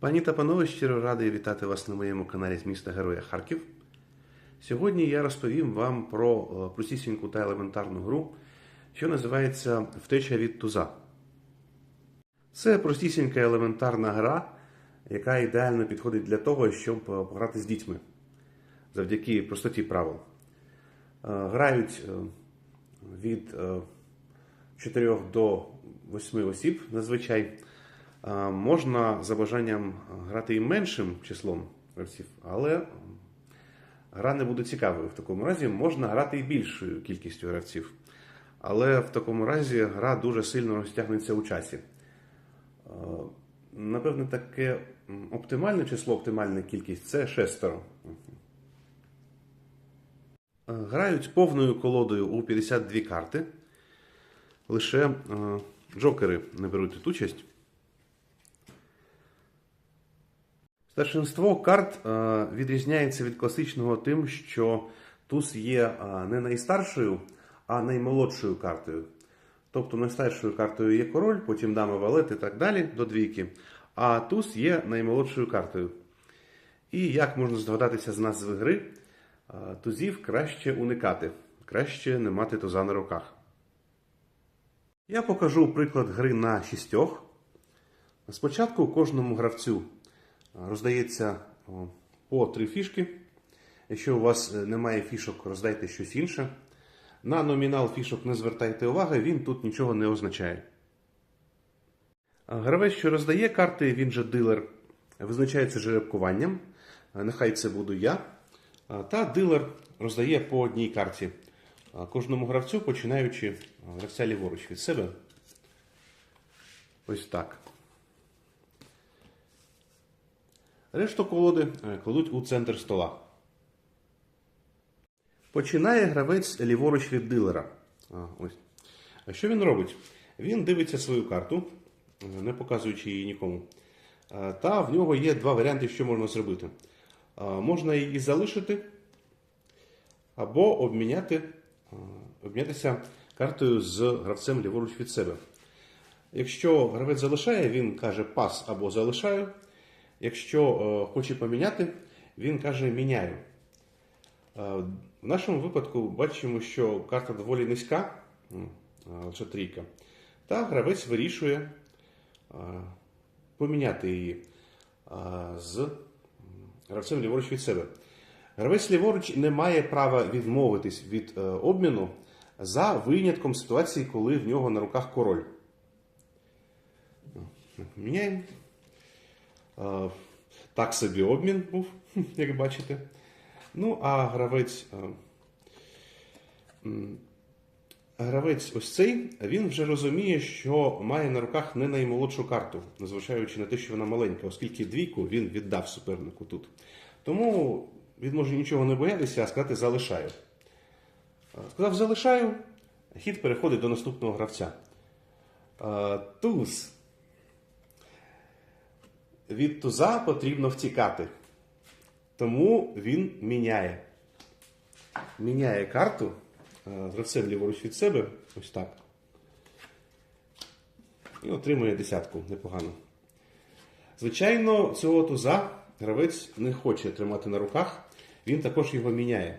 Пані та панове, щиро радий вітати вас на моєму каналі з міста Героя Харків. Сьогодні я розповім вам про е, простісіньку та елементарну гру, що називається Втеча від туза. Це простісінька елементарна гра, яка ідеально підходить для того, щоб е, пограти з дітьми завдяки простоті правил. Е, Грають від 4 до 8 осіб зазвичай. Можна за бажанням грати і меншим числом гравців, але гра не буде цікавою. В такому разі можна грати і більшою кількістю гравців. Але в такому разі гра дуже сильно розтягнеться у часі. Напевне, таке оптимальне число, оптимальна кількість це шестеро. Грають повною колодою у 52 карти. Лише джокери не беруть тут участь. Старшинство карт е, відрізняється від класичного тим, що туз є е, не найстаршою, а наймолодшою картою. Тобто найстаршою картою є король, потім дама валет і так далі до двійки, а туз є наймолодшою картою. І як можна здогадатися з назви гри, е, тузів краще уникати, краще не мати туза на руках. Я покажу приклад гри на шістьох. Спочатку кожному гравцю роздається по три фішки. Якщо у вас е, немає фішок, роздайте щось інше. На номінал фішок не звертайте уваги, він тут нічого не означає. Гравець, що роздає карти, він же дилер, визначається жеребкуванням. Нехай це буду я. Та дилер роздає по одній карті кожному гравцю, починаючи гравця ліворуч від себе. Ось так. Решту колоди е, кладуть у центр стола. Починає гравець ліворуч від дилера. А, ось. А що він робить? Він дивиться свою карту, е, не показуючи її нікому. Е, Та в нього є два варіанти, що можна зробити. Можна її залишити або обміняти, обмінятися картою з гравцем ліворуч від себе. Якщо гравець залишає, він каже пас або залишаю. Якщо е, хоче поміняти, він каже міняю. Е, в нашому випадку бачимо, що карта доволі низька, е, лише трійка, та гравець вирішує поміняти її з гравцем ліворуч від себе. Гравець ліворуч не має права відмовитись від обміну за винятком ситуації, коли в нього на руках король. Міняємо. Так собі обмін був, як бачите. Ну, а гравець. Гравець ось цей, він вже розуміє, що має на руках не наймолодшу карту, незважаючи на те, що вона маленька, оскільки двійку він віддав супернику тут. Тому він може нічого не боятися, а сказати залишаю. Сказав залишаю, хід переходить до наступного гравця. Туз. Від туза потрібно втікати. Тому він міняє. Міняє карту е, гравцем ліворуч від себе. Ось так. І отримує десятку непогано. Звичайно, цього туза гравець не хоче тримати на руках. Він також його міняє.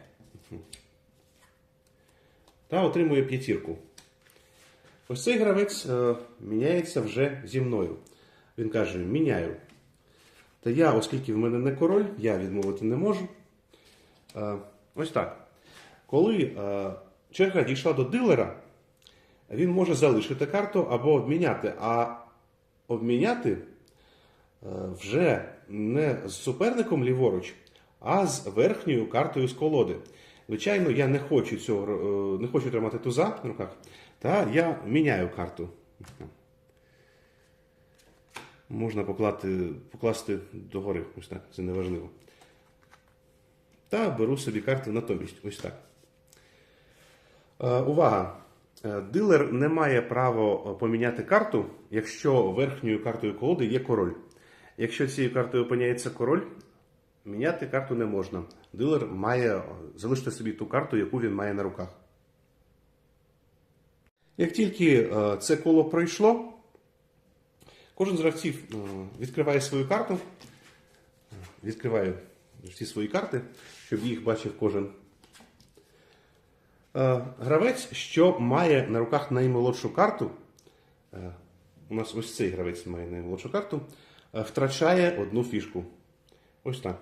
Та отримує п'ятірку. Ось цей гравець е, міняється вже зі мною. Він каже: міняю. Та я, оскільки в мене не король, я відмовити не можу. Е, ось так. Коли е, черга дійшла до дилера, він може залишити карту або обміняти. А обміняти е, вже не з суперником ліворуч, а з верхньою картою з колоди. Звичайно, я не хочу цього, не хочу тримати туза в руках, та я міняю карту. Можна поклати, покласти догори, ось так, це не важливо. Та беру собі карти натомість, ось так. Е, увага! Е, Дилер не має права поміняти карту, якщо верхньою картою колоди є король. Якщо цією картою опиняється король, міняти карту не можна. Дилер має залишити собі ту карту, яку він має на руках. Як тільки е, це коло пройшло, Кожен з гравців е, відкриває свою карту, відкриває всі свої карти, щоб їх бачив кожен. Е, Гравець, що має на руках наймолодшу карту, е, у нас ось цей гравець має наймолодшу карту, втрачає одну фішку. Ось так.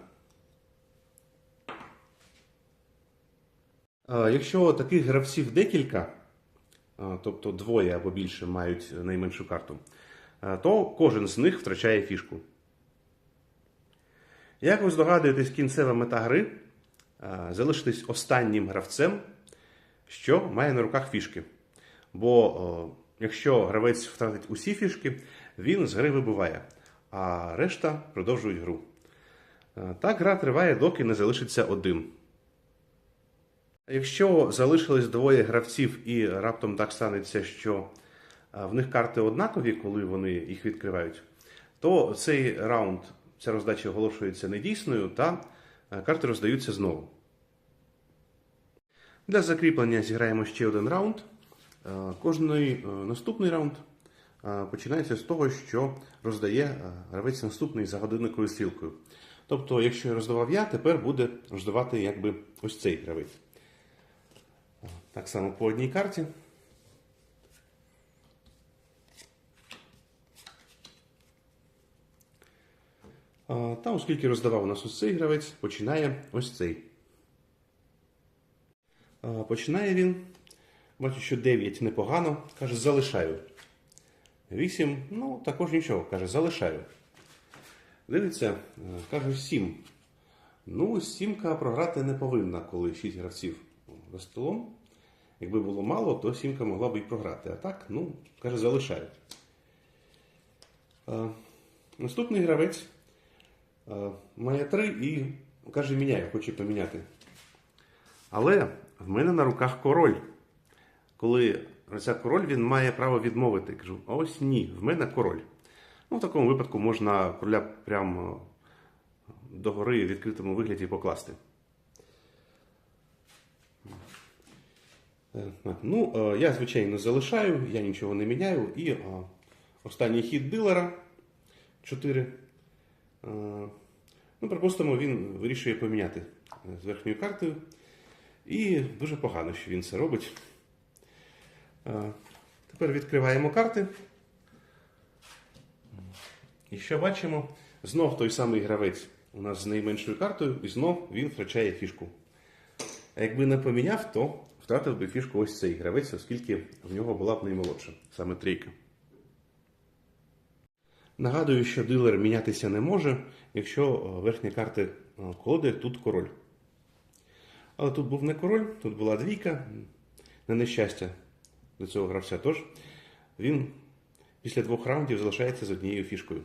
Якщо таких гравців декілька, тобто двоє або більше мають найменшу карту, то кожен з них втрачає фішку. Як ви здогадуєтесь, кінцева мета гри е, залишитись останнім гравцем, що має на руках фішки. Бо якщо гравець втратить усі фішки, він з гри вибуває, а решта продовжують гру. Е, Так гра триває, доки не залишиться один. Якщо залишилось двоє гравців і раптом так станеться, що е, в них карти однакові, коли вони їх відкривають, то цей раунд, ця роздача оголошується недійсною та е, карти роздаються знову. Для закріплення зіграємо ще один раунд. Е, Кожний е, наступний раунд починається з того, що роздає гравець наступний за годинниковою стрілкою. Тобто, якщо я роздавав я, тепер буде роздавати якби ось цей гравець. Так само по одній карті. Е, Та оскільки роздавав у нас ось цей гравець, починає ось цей. Починає він. Бачу, що 9 непогано. Каже, залишаю. 8, ну, також нічого. Каже, залишаю. Дивиться, е, каже, 7. Ну, сімка програти не повинна, коли 6 гравців за столом. Якби було мало, то сімка могла б і програти. А так, ну, каже, залишаю. Е, Наступний гравець має 3 і каже, міняю, хоче поміняти. Але в мене на руках король. Коли ця король, він має право відмовити. Кажу, ось ні, в мене король. Ну, в такому випадку можна короля прямо догори в відкритому вигляді покласти. Е, Ну, е, я, звичайно, залишаю, я нічого не міняю. І е, останній хід дилера 4. Ну, припустимо, він вирішує поміняти е, з верхньою картою. І дуже погано, що він це робить. Е, Тепер відкриваємо карти. І що бачимо? Знов той самий гравець у нас з найменшою картою, і знов він втрачає фішку. А якби не поміняв, то втратив би фішку ось цей гравець, оскільки в нього була б наймолодша, саме трійка. Нагадую, що дилер мінятися не може, якщо е, верхні карти е, колоди тут король. Але тут був не король, тут була двійка, на нещастя до цього гравця. Тож він після двох раундів залишається з однією фішкою.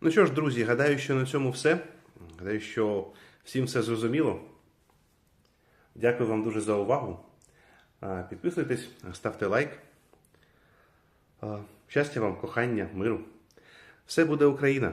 Ну що ж, друзі, гадаю, що на цьому все. Гадаю, що всім все зрозуміло. Дякую вам дуже за увагу. Підписуйтесь, ставте лайк. Щастя вам, кохання, миру. Все буде Україна!